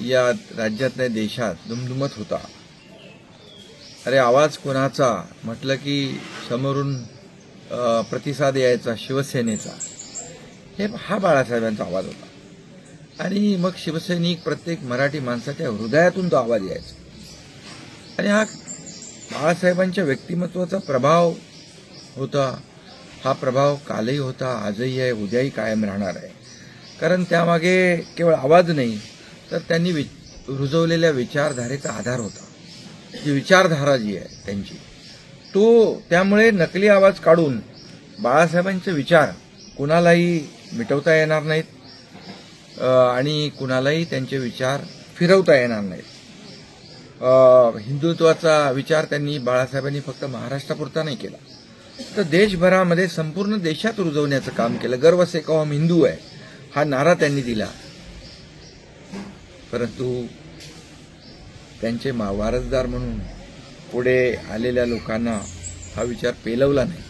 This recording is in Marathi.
या राज्यात नाही देशात दुमदुमत होता. अरे आवाज कोणाचा? म्हटलं की समोरून प्रतिसाद यायचा शिवसेनेचा. हे हा बाळासाहेबांचा आवाज होता. आणि मग शिवसैनिक प्रत्येक मराठी माणसाच्या हृदयातून तो आवाज यायचा. आणि हा बाळासाहेबांच्या व्यक्तिमत्वाचा प्रभाव होता. हा प्रभाव कालही होता आजही आहे उद्याही कायम राहणार आहे. कारण त्यामागे केवळ आवाज नाही तर त्यांनी वि रुजवलेल्या विचारधारेचा आधार होता. जी विचारधारा जी आहे त्यांची तो त्यामुळे नकली आवाज काढून बाळासाहेबांचे विचार कुणालाही मिटवता येणार नाहीत आणि कुणालाही त्यांचे विचार फिरवता येणार नाहीत. हिंदुत्वाचा विचार त्यांनी बाळासाहेबांनी फक्त महाराष्ट्रापुरता नाही केला. तर देशभरामध्ये संपूर्ण देशात रुजवण्याचं काम केलं. गर्व से कहो हिंदू आहे हा नारा त्यांनी दिला. परंतु त्यांचे मा वारसदार म्हणून पुढे आलेल्या लोकांना हा विचार पेलवला नाही.